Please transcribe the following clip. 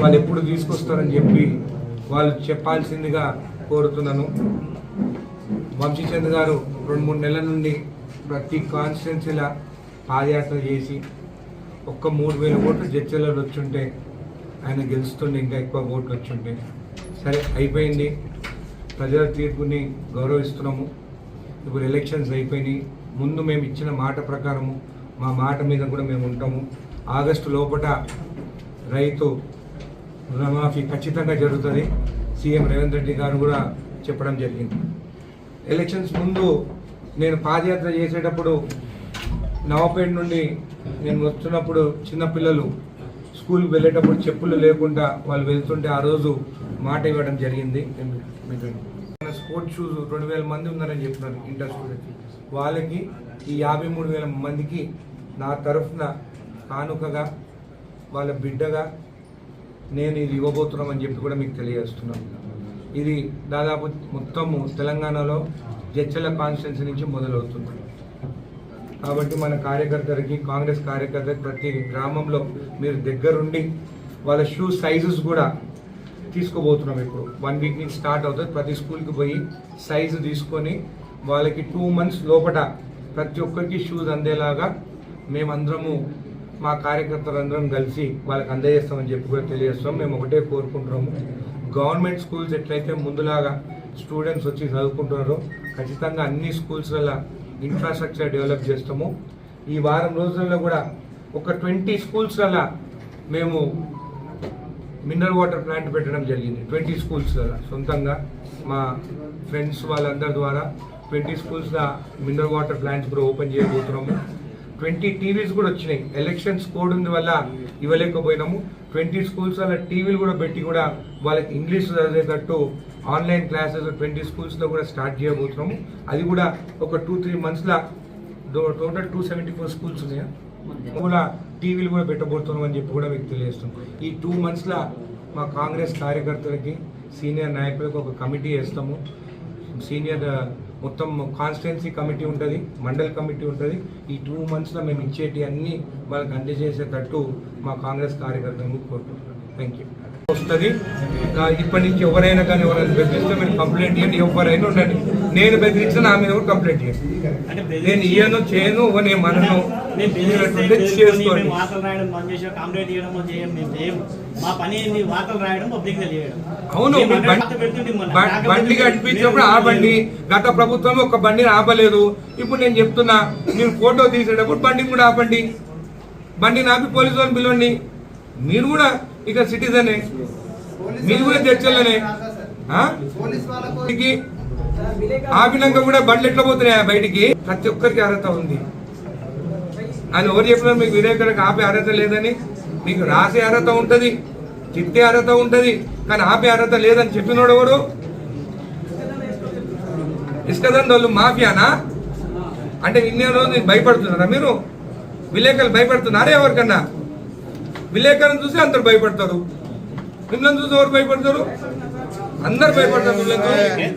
వాళ్ళు ఎప్పుడు తీసుకొస్తారని చెప్పి వాళ్ళు చెప్పాల్సిందిగా కోరుతున్నాను. వంశీచంద్ గారు రెండు మూడు నెలల నుండి ప్రతి కాన్స్టిట్యున్సీలా పాదయాత్ర చేసి ఒక్క మూడు వేల ఓట్లు జడ్చలలో వచ్చుంటే ఆయన గెలుస్తుండే ఇంకా ఎక్కువ ఓట్లు వచ్చుంటే. సరే అయిపోయింది. ప్రజల తీర్పుని గౌరవిస్తున్నాము. ఇప్పుడు ఎలక్షన్స్ అయిపోయినాయి. ముందు మేము ఇచ్చిన మాట ప్రకారము మా మాట మీద కూడా మేము ఉంటాము. ఆగస్టు లోపట రైతు రుణమాఫీ ఖచ్చితంగా జరుగుతుంది. సీఎం రేవంత్ రెడ్డి గారు కూడా చెప్పడం జరిగింది. ఎలక్షన్స్ ముందు నేను పాదయాత్ర చేసేటప్పుడు నవపేట నుండి నేను వస్తున్నప్పుడు చిన్నపిల్లలు స్కూల్కి వెళ్ళేటప్పుడు చెప్పులు లేకుండా వాళ్ళు వెళ్తుంటే ఆ రోజు మాట ఇవ్వడం జరిగింది. మన స్పోర్ట్స్ షూస్ రెండు వేల మంది ఉన్నారని చెప్తున్నాను ఇంటర్ స్టూడెంట్స్. వాళ్ళకి ఈ యాభై మూడు వేల మందికి నా తరఫున కానుకగా వాళ్ళ బిడ్డగా నేను ఇది ఇవ్వబోతున్నామని చెప్పి కూడా మీకు తెలియజేస్తున్నాను. ఇది దాదాపు మొత్తము తెలంగాణలో జడ్చల కాన్స్టిట్యున్సీ నుంచి మొదలవుతుంది. కాబట్టి మన కార్యకర్తలకి కాంగ్రెస్ కార్యకర్తలకి ప్రతి గ్రామంలో మీరు దగ్గరుండి వాళ్ళ షూ సైజెస్ కూడా తీసుకోబోతున్నాం ఇప్పుడు. వన్ వీక్ నుంచి స్టార్ట్ అవుతుంది. ప్రతి స్కూల్కి పోయి సైజు తీసుకొని వాళ్ళకి టూ మంత్స్ లోపల ప్రతి ఒక్కరికి షూస్ అందేలాగా మేమందరము మా కార్యకర్తలందరం కలిసి వాళ్ళకి అందజేస్తామని చెప్పి కూడా తెలియజేస్తాం. మేము ఒకటే కోరుకుంటున్నాము. గవర్నమెంట్ స్కూల్స్ ఎట్లయితే ముందులాగా స్టూడెంట్స్ వచ్చి చదువుకుంటున్నారో ఖచ్చితంగా అన్ని స్కూల్స్లలో ఇన్ఫ్రాస్ట్రక్చర్ డెవలప్ చేస్తాము. ఈ వారం రోజుల్లో కూడా ఒక ట్వంటీ స్కూల్స్లలో మేము మినరల్ వాటర్ ప్లాంట్ పెట్టడం జరిగింది. ట్వంటీ స్కూల్స్లలో సొంతంగా మా ఫ్రెండ్స్ వాళ్ళందరి ద్వారా ట్వంటీ స్కూల్స్లో మినరల్ వాటర్ ప్లాంట్స్ కూడా ఓపెన్ చేయబోతున్నాము. ట్వంటీ టీవీస్ కూడా వచ్చినాయి. ఎలక్షన్స్ కోడ్ ఉంది వల్ల ఇవ్వలేకపోయినాము. ట్వంటీ స్కూల్స్ వల్ల టీవీలు కూడా పెట్టి కూడా వాళ్ళకి ఇంగ్లీష్ చదివేటట్టు ఆన్లైన్ క్లాసెస్ ట్వంటీ స్కూల్స్లో కూడా స్టార్ట్ చేయబోతున్నాము. అది కూడా ఒక టూ త్రీ మంత్స్లో total two seventy four schools ఉన్నాయా? కూడా టీవీలు కూడా పెట్టబోతున్నాం అని చెప్పి కూడా మీకు తెలియజేస్తున్నాం. ఈ టూ మంత్స్లో మా కాంగ్రెస్ కార్యకర్తలకి సీనియర్ నాయకులకు ఒక కమిటీ వేస్తాము. సీనియర్ మొత్తం కాన్స్టిట్యున్సీ కమిటీ ఉంటుంది మండల్ కమిటీ ఉంటుంది. ఈ టూ మంత్స్లో మేము ఇచ్చేటి అన్నీ వాళ్ళకి అందజేసేటట్టు మా కాంగ్రెస్ కార్యకర్తలను కోరుకుంటున్నాం. థ్యాంక్ యూ వస్తుంది. ఇప్పటి నుంచి ఎవరైనా కానీ ఎవరైనా బెదిరిస్తే మీరు కంప్లైంట్ ఇవ్వండి. ఎవరైనా ఉండండి. నేను బెదిరించిన మీద కూడా కంప్లైంట్ చేయండి నేను ఇయ్యను చేయను నేను మనను చేయడం అవును బండి- కనిపించినప్పుడు ఆ బండి గత ప్రభుత్వం ఒక బండిని ఆపలేదు ఇప్పుడు నేను చెప్తున్నా మీరు ఫోటో తీసేటప్పుడు బండిని కూడా ఆపండి. బండిని ఆపి పోలీసు వాళ్ళని పిలవండి. మీరు కూడా ఇక సిటిజనే మీరు కూడా చర్చలనే ఆ? ఆపినాక కూడా బండ్లు ఎట్లా పోతున్నాయా బయటికి? ప్రతి ఒక్కరికి అర్హత ఉంది. అని ఎవరు చెప్పినారు మీకు విలేకరులకు ఆపే అర్హత లేదని మీకు రాసే అర్హత ఉంటుంది తిట్టే అర్హత ఉంటుంది కానీ ఆపే అర్హత లేదని చెప్పినోడు ఎవరు? ఇసుకదండోళ్ళు మాఫియానా? అంటే ఇన్ని రోజులు భయపడుతున్నారా మీరు? విలేకరులు భయపడుతున్నారా ఎవరికన్నా? విలేకరులను చూసి అందరు భయపడతారు. మిమ్మల్ని చూసి ఎవరు భయపడతారు? అందరు భయపడతారు మిమ్మల్ని